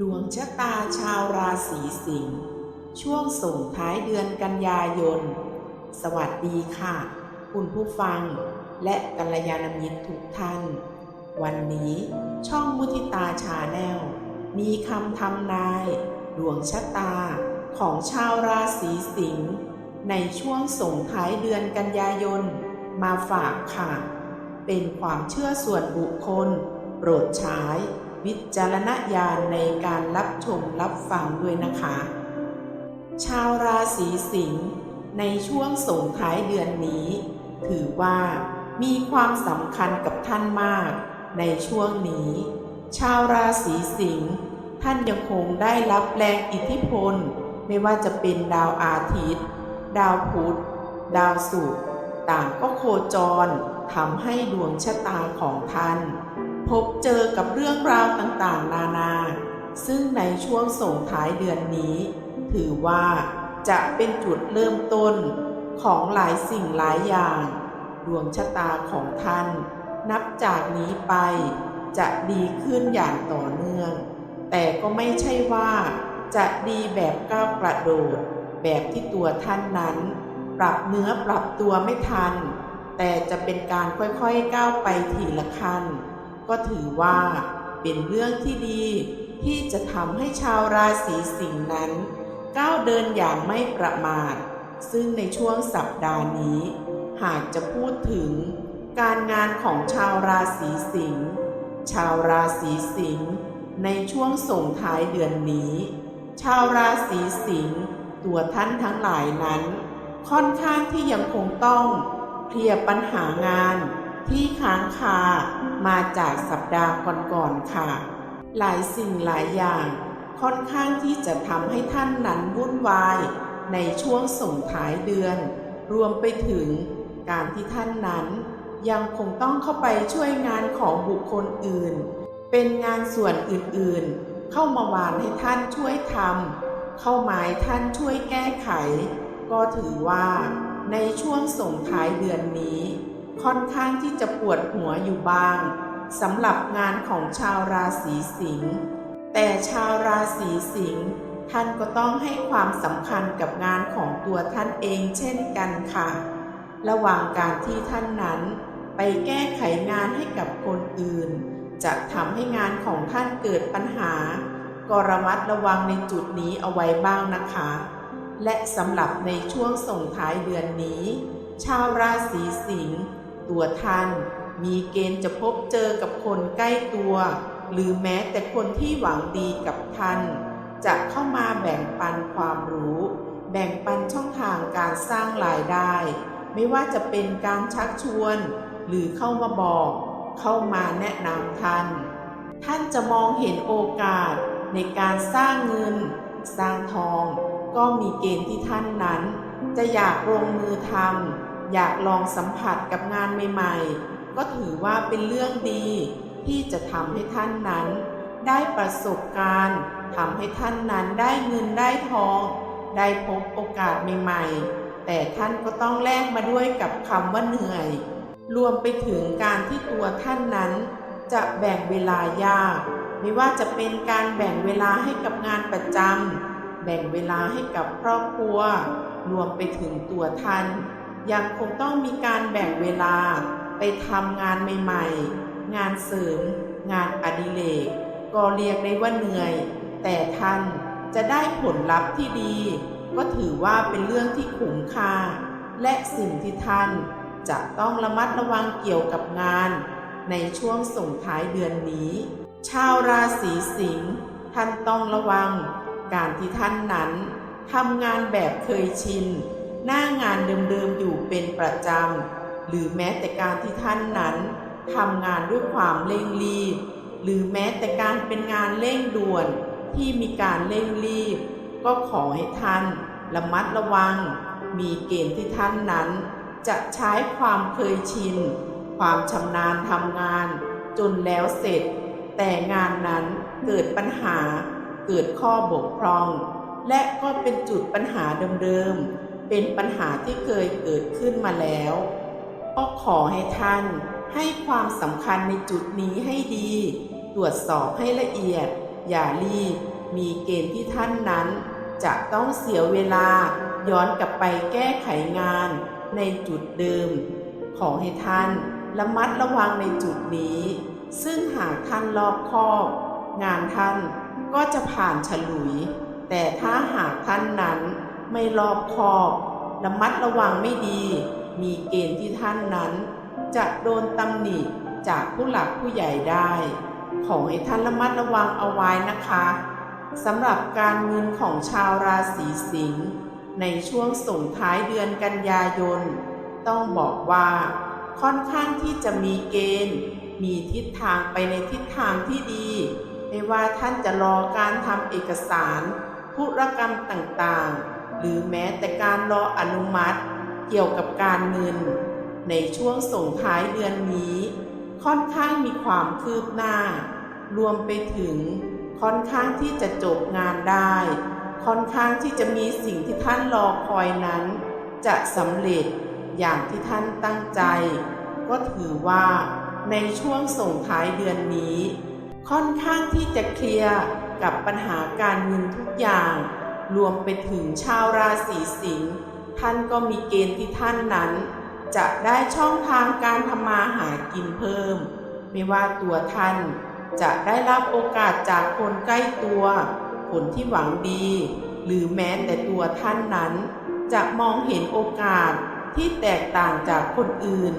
ดวงชะตาชาวราศีสิงห์ช่วงส่งท้ายเดือนกันยายน สวัสดีค่ะ คุณผู้ฟังและกัลยาณมิตรทุกท่าน วันนี้ช่องมุทิตาชาแนล มีคำทำนาย ดวงชะตาของชาวราศีสิงห์ในช่วงส่งท้ายเดือนกันยายน มาฝากค่ะ เป็นความเชื่อส่วนบุคคล โปรดใช้ วิจารณญาณในการรับชมรับฟังด้วยนะคะ ชาวราศีสิงห์ในช่วงส่งท้ายเดือนนี้ ถือว่ามีความสำคัญกับท่านมากในช่วงนี้ ชาวราศีสิงห์ท่านยังคงได้รับแรงอิทธิพล ไม่ว่าจะเป็นดาวอาทิตย์ ดาวพุธ ดาวศุกร์ต่างก็โคจรทำให้ดวงชะตาของท่าน พบเจอกับเรื่องราวต่างๆ นานา ซึ่งในช่วงส่งท้ายเดือนนี้ ถือว่าจะเป็นจุดเริ่มต้นของหลายสิ่งหลายอย่าง ดวงชะตาของท่าน นับจากนี้ไปจะดีขึ้นอย่างต่อเนื่อง แต่ก็ไม่ใช่ว่าจะดีแบบก้าวกระโดด แบบที่ตัวท่านนั้น ปรับเนื้อปรับตัวไม่ทัน แต่จะเป็นการค่อยๆก้าวไปทีละขั้น ก็ถือว่าเป็นเรื่องที่ดีที่จะทำให้ชาวราศีสิงห์นั้น ก้าวเดินอย่างไม่ประมาท ซึ่งในช่วงสัปดาห์นี้ หากจะพูดถึงการงานของชาวราศีสิงห์ชาวราศีสิงห์ในช่วงส่งท้ายเดือนนี้ ชาวราศีสิงห์ตัวท่านทั้งหลายนั้น ค่อนข้างที่ยังคงต้องเคลียร์ปัญหางาน ที่ค้างคามาจากสัปดาห์ก่อนๆค่ะ หลายสิ่งหลายอย่างค่อนข้างที่จะทำให้ท่านนั้นวุ่นวายในช่วงส่งท้ายเดือน รวมไปถึงการที่ท่านนั้น ยังคงต้องเข้าไปช่วยงานของบุคคลอื่น เป็นงานส่วนอื่นๆ เข้ามาวานให้ท่านช่วยทำเข้าหมายท่านช่วยแก้ไข ก็ถือว่าในช่วงส่งท้ายเดือนนี้ ค่อนข้างที่จะปวดหัวอยู่บ้างสำหรับงานของชาวราศีสิงห์แต่ชาวราศีสิงห์ท่านก็ต้องให้ความสำคัญกับงานของตัวท่านเองเช่นกันค่ะ ระหว่างการที่ท่านนั้น ไปแก้ไขงานให้กับคนอื่น จะทำให้งานของท่านเกิดปัญหา ก็ระมัดระวังในจุดนี้เอาไว้บ้างนะคะ และสำหรับในช่วงส่งท้ายเดือนนี้ ชาวราศีสิงห์ ตัวท่านมีเกณฑ์จะพบเจอกับคนใกล้ตัว หรือแม้แต่คนที่หวังดีกับท่าน จะเข้ามาแบ่งปันความรู้ แบ่งปันช่องทางการสร้างรายได้ ไม่ว่าจะเป็นการชักชวน หรือเข้ามาบอก เข้ามาแนะนำท่าน ท่านจะมองเห็นโอกาสในการสร้างเงิน สร้างทอง ก็มีเกณฑ์ที่ท่านนั้น จะอยากลงมือทำ อยากลองสัมผัสกับงานใหม่ๆ ก็ถือว่าเป็นเรื่องดีที่จะทำให้ท่านนั้น ได้ประสบการณ์ทำให้ท่านนั้นได้เงินได้ทอง ได้พบโอกาสใหม่ๆ แต่ท่านก็ต้องแลกมาด้วยกับคำว่าเหนื่อย รวมไปถึงการที่ตัวท่านนั้น จะแบ่งเวลายาก ไม่ว่าจะเป็นการแบ่งเวลาให้กับงานประจำแบ่งเวลาให้กับครอบครัว รวมไปถึงตัวท่าน ยังคงต้องมีการแบ่งเวลาไปทำงานใหม่ๆ งานเสริม งานอดิเรก ก็เรียกได้ว่าเหนื่อย แต่ท่านจะได้ผลลัพธ์ที่ดี ก็ถือว่าเป็นเรื่องที่คุ้มค่า และสิ่งที่ท่านจะต้องระมัดระวังเกี่ยวกับงาน ในช่วงส่งท้ายเดือนนี้ ชาวราศีสิงห์ท่านต้องระวัง การที่ท่านนั้นทำงานแบบเคยชิน หน้างานเดิมๆอยู่เป็นประจำ หรือแม้แต่การที่ท่านนั้นทำงานด้วยความเร่งรีบ หรือแม้แต่การเป็นงานเร่งด่วนที่มีการเร่งรีบ ก็ขอให้ท่านระมัดระวัง มีเกณฑ์ที่ท่านนั้น จะใช้ความเคยชิน ความชำนาญทำงาน จนแล้วเสร็จ แต่งานนั้นเกิดปัญหา เกิดข้อบกพร่อง และก็เป็นจุดปัญหาเดิมๆ เป็นปัญหาที่เคยเกิดขึ้นมาแล้ว ก็ขอให้ท่านให้ความสำคัญในจุดนี้ให้ดี ตรวจสอบให้ละเอียด อย่ารีบ มีเกณฑ์ที่ท่านนั้น จะต้องเสียเวลาย้อนกลับไปแก้ไขงานในจุดเดิม ขอให้ท่านระมัดระวังในจุดนี้ ซึ่งหากท่านรอบคอบ งานท่านก็จะผ่านฉลุย แต่ถ้าหากท่านนั้น ไม่รอบคอบระมัดระวังไม่ดี มีเกณฑ์ที่ท่านนั้น จะโดนตำหนิจากผู้หลักผู้ใหญ่ได้ ขอให้ท่านระมัดระวังเอาไว้นะคะสำหรับการเงินของชาวราศีสิงห์ในช่วงส่งท้ายเดือนกันยายน ต้องบอกว่า ค่อนข้างที่จะมีเกณฑ์ มีทิศทางไปในทิศทางที่ดี ไม่ว่าท่านจะรอการทำเอกสารธุรกรรมต่างๆ หรือแม้แต่การรออนุมัติเกี่ยวกับการเงิน ในช่วงส่งท้ายเดือนนี้ ค่อนข้างมีความคืบหน้า รวมไปถึง ค่อนข้างที่จะจบงานได้ ค่อนข้างที่จะมีสิ่งที่ท่านรอคอยนั้น จะสำเร็จอย่างที่ท่านตั้งใจ ก็ถือว่า ในช่วงส่งท้ายเดือนนี้ ค่อนข้างที่จะเคลียร์กับปัญหาการเงินทุกอย่าง รวมไปถึงชาวราศีสิงห์ท่านก็มีเกณฑ์ที่ท่านนั้น จะได้ช่องทางการทำมาหากินเพิ่ม ไม่ว่าตัวท่านจะได้รับโอกาสจากคนใกล้ตัว คนที่หวังดี หรือแม้แต่ตัวท่านนั้น จะมองเห็นโอกาสที่แตกต่างจากคนอื่น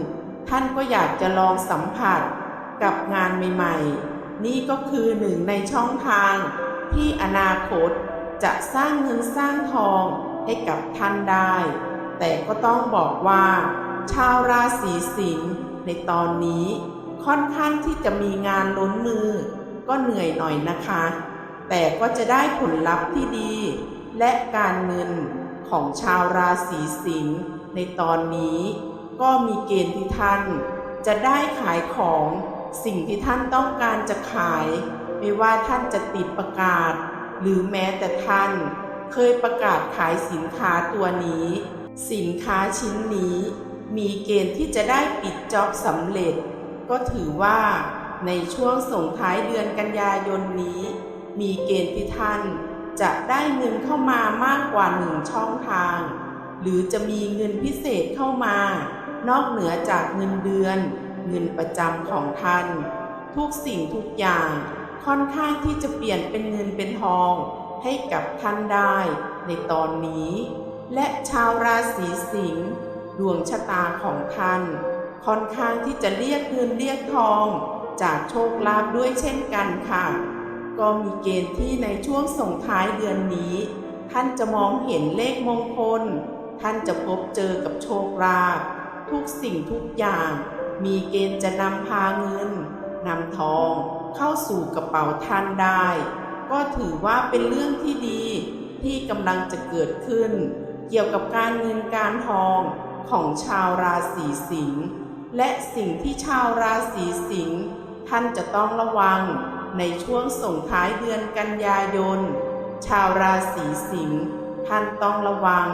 ท่านก็อยากจะลองสัมผัสกับงานใหม่ ๆ นี่ก็คือหนึ่งในช่องทางที่อนาคต จะสร้างเงินสร้างทองให้กับท่านได้ แต่ก็ต้องบอกว่า ชาวราศีสิงห์ในตอนนี้ค่อนข้างที่จะมีงานล้นมือ ก็เหนื่อยหน่อยนะคะ แต่ก็จะได้ผลลัพธ์ที่ดี และการเงินของชาวราศีสิงห์ในตอนนี้ ก็มีเกณฑ์ที่ท่าน จะได้ขายของสิ่งที่ท่านต้องการจะขาย ไม่ว่าท่านจะติดประกาศ หรือแม้แต่ท่านเคยประกาศขายสินค้าตัวนี้ สินค้าชิ้นนี้ มีเกณฑ์ที่จะได้ปิดจ็อบสำเร็จ ก็ถือว่าในช่วงส่งท้ายเดือนกันยายนนี้ มีเกณฑ์ที่ท่านจะได้เงินเข้ามามากกว่าหนึ่งช่องทาง หรือจะมีเงินพิเศษเข้ามา นอกเหนือจากเงินเดือน เงินประจำของท่าน ทุกสิ่งทุกอย่าง ค่อนข้างที่จะเปลี่ยนเป็นเงินเป็นทองให้กับท่านได้ในตอนนี้ และชาวราศีสิงห์ดวงชะตาของท่าน ค่อนข้างที่จะเรียกเงินเรียกทอง จากโชคลาภด้วยเช่นกันค่ะ ก็มีเกณฑ์ที่ในช่วงส่งท้ายเดือนนี้ ท่านจะมองเห็นเลขมงคล ท่านจะพบเจอกับโชคลาภทุกสิ่งทุกอย่าง มีเกณฑ์จะนำพาเงินนำทอง เข้าสู่กระเป๋าท่านได้ ก็ถือว่าเป็นเรื่องที่ดีที่กำลังจะเกิดขึ้น เกี่ยวกับการเงินการทองของชาวราศีสิงห์และสิ่งที่ชาวราศีสิงห์ท่านจะต้องระวังในช่วงส่งท้ายเดือนกันยายน ชาวราศีสิงห์ท่านต้องระวัง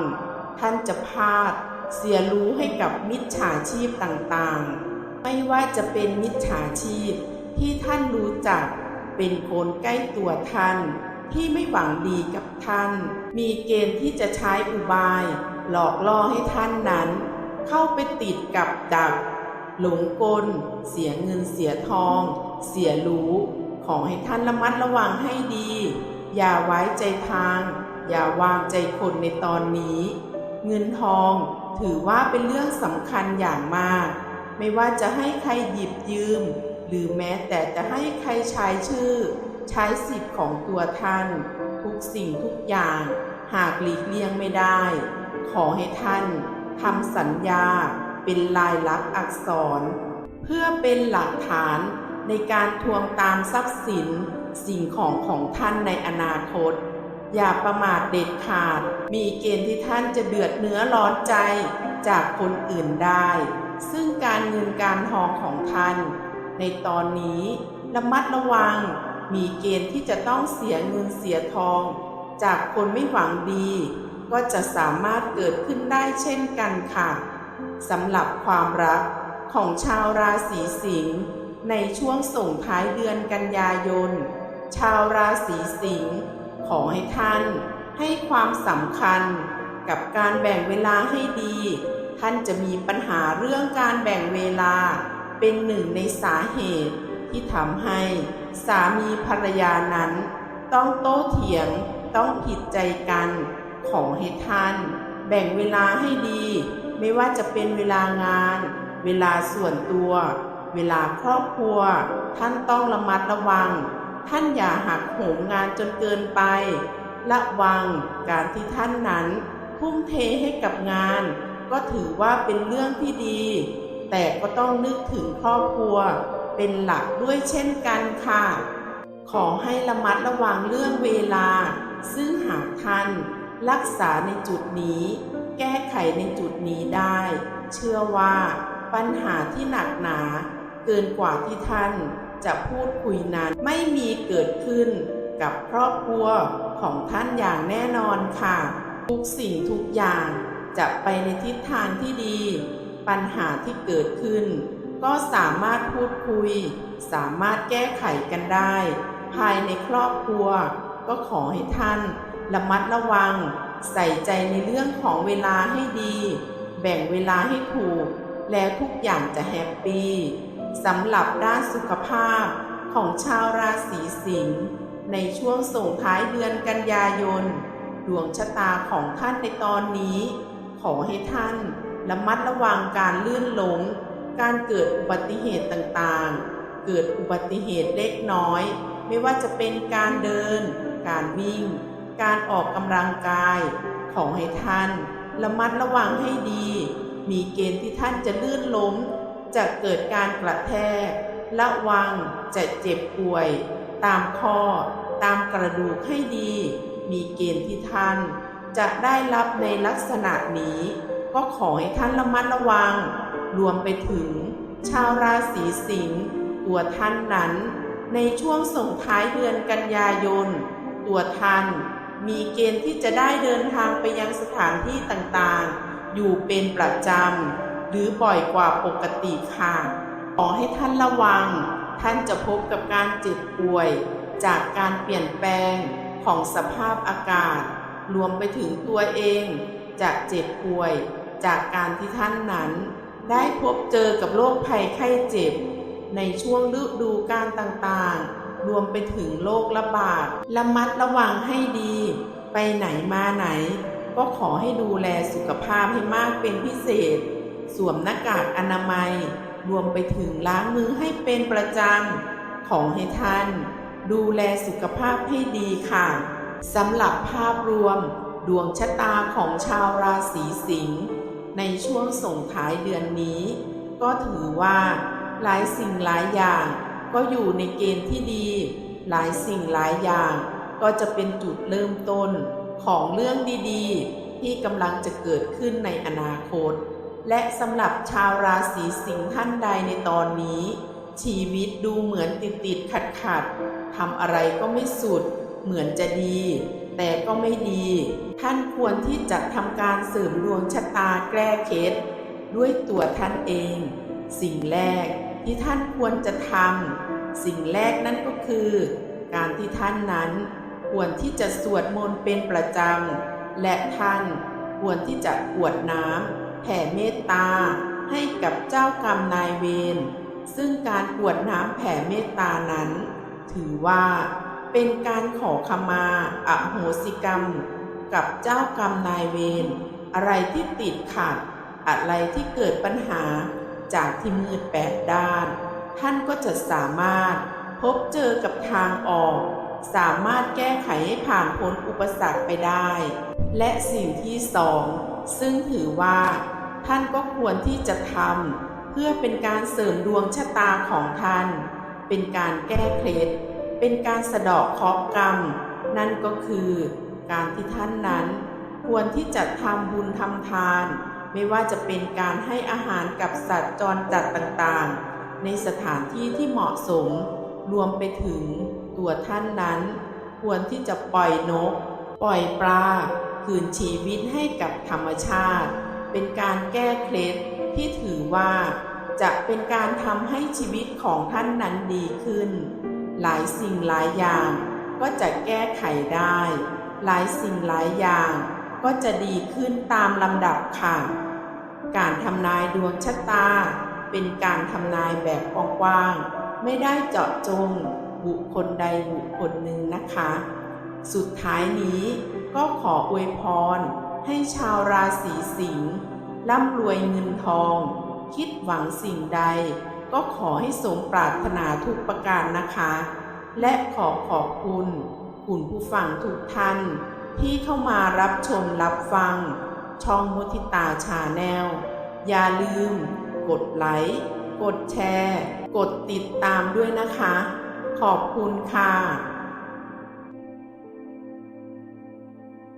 ท่านจะพลาด เสียรู้ให้กับมิจฉาชีพต่างๆ ไม่ว่าจะเป็นมิจฉาชีพ ที่ท่านรู้จัก เป็นคนใกล้ตัวท่าน ที่ไม่หวังดีกับท่าน มีเกณฑ์ที่จะใช้อุบาย หลอกล่อให้ท่านนั้น เข้าไปติดกับดัก หลงกล เสียเงินเสียทอง เสียรู้ ขอให้ท่านระมัดระวังให้ดี อย่าไว้ใจทาง อย่าวางใจคนในตอนนี้ เงินทองถือว่าเป็นเรื่องสำคัญอย่างมาก ไม่ว่าจะให้ใครหยิบยืม หรือแม้แต่จะให้ใครใช้ชื่อ ใช้สิทธิ์ของตัวท่าน ทุกสิ่งทุกอย่าง หากหลีกเลี่ยงไม่ได้ ขอให้ท่านทำสัญญาเป็นลายลักษณ์อักษร เพื่อเป็นหลักฐานในการทวงตามทรัพย์สินสิ่งของของท่านในอนาคต อย่าประมาทเด็ดขาด มีเกณฑ์ที่ท่านจะเดือดเนื้อร้อนใจจากคนอื่นได้ ซึ่งการเงินการทองของท่าน ในตอนนี้ระมัดระวังมีเกณฑ์ที่จะต้องเสียเงินเสียทอง จากคนไม่หวังดี ก็จะสามารถเกิดขึ้นได้เช่นกันค่ะสำหรับความรักของชาวราศีสิงห์ในช่วงส่งท้ายเดือนกันยายน ชาวราศีสิงห์ขอให้ท่านให้ความสำคัญกับการแบ่งเวลาให้ดี ท่านจะมีปัญหาเรื่องการแบ่งเวลา เป็นหนึ่งในสาเหตุที่ทำให้สามีภรรยานั้น ต้องโต้เถียงต้องผิดใจกัน ขอให้ท่าน แบ่งเวลาให้ดี ไม่ว่าจะเป็นเวลางาน เวลาส่วนตัว เวลาครอบครัว ท่านต้องระมัดระวัง ท่านอย่าหักโหมงานจนเกินไป ระวังการที่ท่านนั้น ทุ่มเทให้กับงาน ก็ถือว่าเป็นเรื่องที่ดี แต่ก็ต้องนึกถึงครอบครัวเป็นหลักด้วยเช่นกันค่ะ ขอให้ระมัดระวังเรื่องเวลา ซึ่งหากท่านรักษาในจุดนี้ แก้ไขในจุดนี้ได้ เชื่อว่าปัญหาที่หนักหนา เกินกว่าที่ท่านจะพูดคุยนั้นไม่มีเกิดขึ้นกับครอบครัวของท่านอย่างแน่นอนค่ะ ทุกสิ่งทุกอย่างจะไปในทิศทางที่ดี ปัญหาที่เกิดขึ้น ก็สามารถพูดคุย สามารถแก้ไขกันได้ ภายในครอบครัว ก็ขอให้ท่านระมัดระวัง ใส่ใจในเรื่องของเวลาให้ดี แบ่งเวลาให้ถูก แล้วทุกอย่างจะแฮปปี้สำหรับด้านสุขภาพของชาวราศีสิงห์ในช่วงส่งท้ายเดือนกันยายน ดวงชะตาของท่านในตอนนี้ ขอให้ท่าน ระมัดระวังการลื่นล้มการเกิดอุบัติเหตุต่างๆ เกิดอุบัติเหตุเล็กน้อย ไม่ว่าจะเป็นการเดิน การวิ่ง การออกกำลังกาย ขอให้ท่าน ระมัดระวังให้ดี มีเกณฑ์ที่ท่านจะลื่นล้ม จะเกิดการกระแทก ระวังจะเจ็บป่วย ตามข้อ ตามกระดูกให้ดี มีเกณฑ์ที่ท่านจะได้รับในลักษณะนี้ ก็ขอให้ท่านระมัดระวัง รวมไปถึง ชาวราศีสิงห์ตัวท่านนั้น ในช่วงส่งท้ายเดือนกันยายน ตัวท่านมีเกณฑ์ที่จะได้เดินทางไปยังสถานที่ต่างๆ อยู่เป็นประจำ หรือบ่อยกว่าปกติค่ะ ขอให้ท่านระวัง ท่านจะพบกับการเจ็บป่วย จากการเปลี่ยนแปลงของสภาพอากาศ รวมไปถึงตัวเอง จะเจ็บป่วย จากการที่ท่านนั้นได้พบเจอกับโรคภัยไข้เจ็บ ในช่วงฤดูการต่างๆ รวมไปถึงโรคระบาดระมัดระวังให้ดี ไปไหนมาไหน ก็ขอให้ดูแลสุขภาพให้มากเป็นพิเศษ สวมหน้ากากอนามัย รวมไปถึงล้างมือให้เป็นประจำ ขอให้ท่าน ดูแลสุขภาพให้ดีค่ะสำหรับภาพรวม ดวงชะตาของชาวราศีสิงห์ ในช่วงส่งท้ายเดือนนี้ ก็ถือว่า หลายสิ่งหลายอย่างก็อยู่ในเกณฑ์ที่ดี หลายสิ่งหลายอย่าง ก็จะเป็นจุดเริ่มต้นของเรื่องดีๆ ที่กำลังจะเกิดขึ้นในอนาคต และสำหรับชาวราศีสิงห์ท่านใดในตอนนี้ ชีวิตดูเหมือนติดติดขัดขัดๆทำอะไรก็ไม่สุด เหมือนจะดี แต่ก็ไม่ดี ท่านควรที่จะทำการเสริมดวงชะตาแก้เคล็ดด้วยตัวท่านเอง สิ่งแรกที่ท่านควรจะทำสิ่งแรกนั่นก็คือ การที่ท่านนั้นควรที่จะสวดมนต์เป็นประจำ และท่านควรที่จะกวดน้ำแผ่เมตตาให้กับเจ้ากรรมนายเวรซึ่งการกวดน้ำแผ่เมตตานั้น ถือว่า เป็นการขอขมาอโหสิกรรม กับเจ้ากรรมนายเวรอะไรที่ติดขัด อะไรที่เกิดปัญหาจากที่มืดแปดด้าน ท่านก็จะสามารถพบเจอกับทางออก สามารถแก้ไขให้ผ่านพ้นอุปสรรคไปได้ และสิ่งที่สองซึ่งถือว่า ท่านก็ควรที่จะทำเพื่อเป็นการเสริมดวงชะตาของท่าน เป็นการแก้เคล็ด เป็นการสะเดาะเคราะห์กรรม นั่นก็คือการที่ท่านนั้น ควรที่จะทำบุญทำทาน ไม่ว่าจะเป็นการให้อาหารกับสัตว์จรจัดต่างๆ ในสถานที่ที่เหมาะสม รวมไปถึงตัวท่านนั้น ควรที่จะปล่อยนก ปล่อยปลาคืนชีวิตให้กับธรรมชาติ เป็นการแก้เคล็ดที่ถือว่าจะเป็นการทำให้ชีวิตของท่านนั้นดีขึ้น หลายสิ่งหลายอย่างก็จะแก้ไขได้ หลายสิ่งหลายอย่างก็จะดีขึ้นตามลำดับค่ะ การทำนายดวงชะตา เป็นการทำนายแบบกว้างๆไม่ได้เจาะจงบุคคลใดบุคคลหนึ่งนะคะ สุดท้ายนี้ก็ขออวยพร ให้ชาวราศีสิงห์ร่ำรวยเงินทอง คิดหวังสิ่งใด ก็ขอให้สมปรารถนาทุกประการนะคะ และขอขอบคุณคุณผู้ฟังทุกท่าน ที่เข้ามารับชมรับฟัง ช่องมุทิตาชาแนล อย่าลืม กดไลค์ กดแชร์ กดติดตามด้วยนะคะ ขอบคุณค่ะ